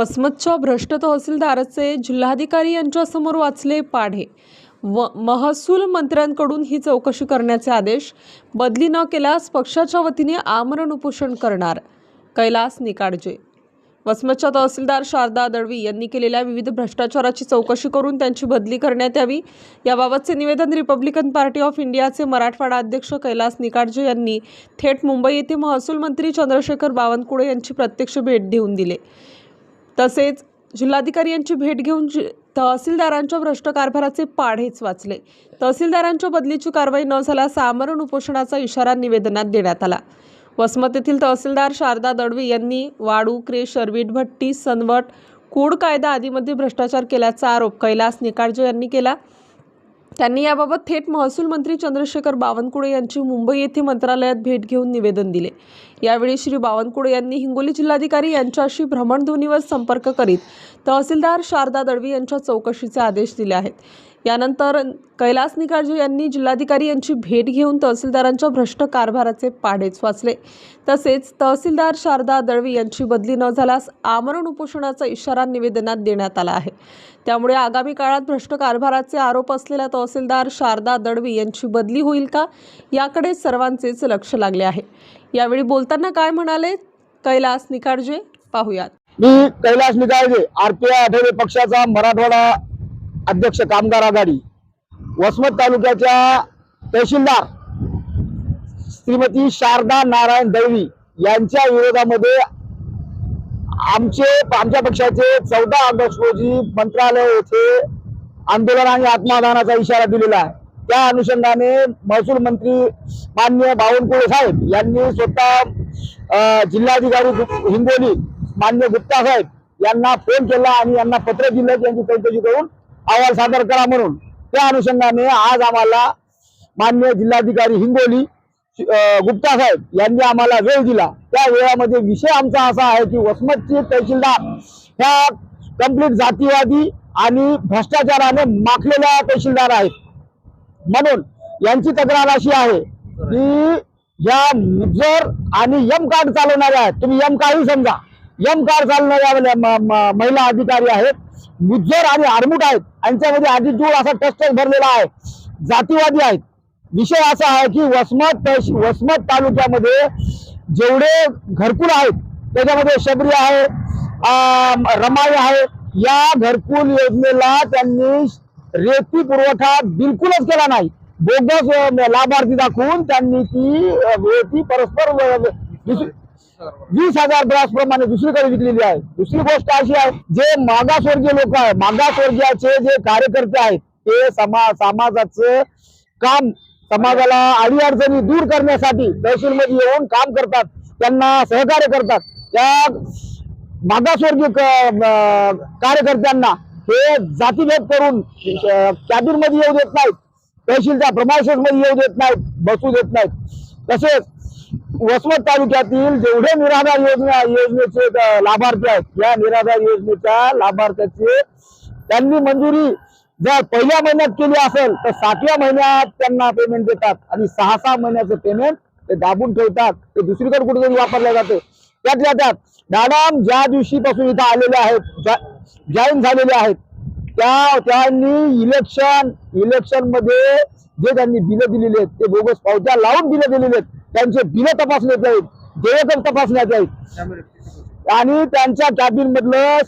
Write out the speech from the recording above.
वसमतच्या भ्रष्ट तहसीलदाराचे जिल्हाधिकारी यांच्यासमोर वाचले पाढे. व महसूल मंत्र्यांकडून ही चौकशी करण्याचे आदेश बदली न केल्यास पक्षाच्या वतीने आमरण उपोषण करणार. कैलास निकाडजे. वसमतच्या तहसीलदार शारदा दळवी यांनी केलेल्या विविध भ्रष्टाचाराची चौकशी करून त्यांची बदली करण्यात यावी याबाबतचे निवेदन रिपब्लिकन पार्टी ऑफ इंडियाचे मराठवाडा अध्यक्ष कैलास निकाडजे यांनी थेट मुंबई येथे महसूल मंत्री चंद्रशेखर बावनकुळे यांची प्रत्यक्ष भेट देऊन दिले. तसेच जिल्हाधिकारी यांची भेट घेऊन जि तहसीलदारांच्या भ्रष्ट कारभाराचे पाढेच वाचले. तहसीलदारांच्या बदलीची कारवाई न झाल्यास आमरण उपोषणाचा इशारा निवेदनात देण्यात आला. वसमत येथील तहसीलदार शारदा दडवे यांनी वाडू क्रेश अरवीट भट्टी सनवट कूड कायदा आदीमध्ये भ्रष्टाचार केल्याचा आरोप कैलास निकाळजे यांनी केला. त्यांनी याबाबत थेट महसूल मंत्री चंद्रशेखर बावनकुळे यांची मुंबई येथे मंत्रालयात भेट घेऊन निवेदन दिले. यावेळी श्री बावनकुळे यांनी हिंगोली जिल्हाधिकारी यांच्याशी भ्रमणध्वनीवर संपर्क करीत तहसीलदार शारदा दळवी यांच्या चौकशीचे आदेश दिले आहेत. यानंतर कैलास निकाळजे यांनी जिल्हाधिकारी यांची भेट घेऊन तहसीलदारांच्या भ्रष्ट कारभाराचे पाढेच वाचले तसेच तहसीलदार शारदा दळवी यांची बदली न झाल्यास आमरण उपोषणाचा इशारा निवेदनात देण्यात आला आहे. त्यामुळे आगामी काळात भ्रष्ट कारभाराचे आरोप असलेल्या तहसीलदार शारदा दळवी यांची बदली होईल का याकडे सर्वांचेच लक्ष लागले आहे. यावेळी बोलताना काय म्हणाले? कैलास निकाळजे पाहूयात. मी कैलास निकाळजे आरपीआय आठवले पक्षाचा मराठवाडा अध्यक्ष कामगार आघाडी वसमत तालुक्याच्या तहसीलदार श्रीमती शारदा नारायण दळवी यांच्या विरोधामध्ये आमचे आमच्या पक्षाचे चौदा ऑगस्ट रोजी मंत्रालय येथे आंदोलन आणि आत्मादानाचा इशारा दिलेला आहे. त्या अनुषंगाने महसूल मंत्री मान्य बावनकुळे साहेब यांनी स्वतः जिल्हाधिकारी हिंगोली मान्य गुप्ता साहेब यांना फोन केला आणि यांना पत्र दिलं की यांची चौकशी करून अहवाल सादर करा म्हणून. त्या अनुषंगाने आज आम्हाला मान्य जिल्हाधिकारी हिंगोली गुप्ता साहेब यांनी आम्हाला वेळ दिला. त्या वेळामध्ये विषय आमचा असा आहे की वसमतचे तहसीलदार ह्या कंप्लीट जातीवादी आणि भ्रष्टाचाराने माखलेल्या तहसीलदार आहेत. म्हणून यांची तक्रार अशी आहे की या मुजर आणि यम कार्ड चालवणाऱ्या आहेत. तुम्ही यम कार्ड समजा. यम कार्ड चालवणाऱ्या म- म- महिला अधिकारी आहेत. गुज्जर आणि आरमुट आहेत. यांच्यामध्ये ॲटिट्यूड असा टच भरलेला आहे. जातीवादी आहेत. विषय असा आहे की वसमत वसमत तालुक्यामध्ये जेवढे घरकुल आहेत त्याच्यामध्ये शबरी आहे रमाई आहे या घरकुल योजनेला त्यांनी रेती पुरवठा बिलकुलच केला नाही. बोगस लाभार्थी दाखवून त्यांनी ती रेती परस्पर दुसरी- वीस हजार ब्रास प्रमाणे दुसरीकडे विकलेली आहे. दुसरी गोष्ट अशी आहे जे मागासवर्गीय लोक आहे मागासवर्गीयाचे जे कार्यकर्ते आहेत ते समा समाजाचं काम समाजाला अडीअडचणी दूर करण्यासाठी तहसीलमध्ये येऊन काम करतात त्यांना सहकार्य करतात. त्या मागासवर्गीय क- कार्यकर्त्यांना हे जातीभेद करून कॅबिनमध्ये येऊ देत नाहीत तहसीलच्या प्रमाशेस मध्ये येऊ देत नाहीत बसू देत नाहीत. तसेच वसमत तालुक्यातील जेवढे निराधार योजना योजनेचे लाभार्थी आहेत या निराधार योजनेच्या लाभार्थ्याचे त्यांनी मंजुरी जर पहिल्या महिन्यात केली असेल तर सातव्या महिन्यात त्यांना पेमेंट देतात आणि सहा सहा महिन्याचं पेमेंट ते दाबून ठेवतात. ते दुसरीकडे कुठेतरी वापरलं जाते. त्यातल्या त्यात मॅडम ज्या दिवशीपासून इथं आलेले आहेत जॉईन झालेले आहेत त्या त्यांनी इलेक्शन इलेक्शनमध्ये जे त्यांनी बिलं दिलेली आहेत ते बोगस पावत्या लावून बिलं दिलेली आहेत. त्यांचे बिलं तपासण्यात आहेत देयकम तपासण्यात आहेत आणि त्यांच्या कॅबिन मधलं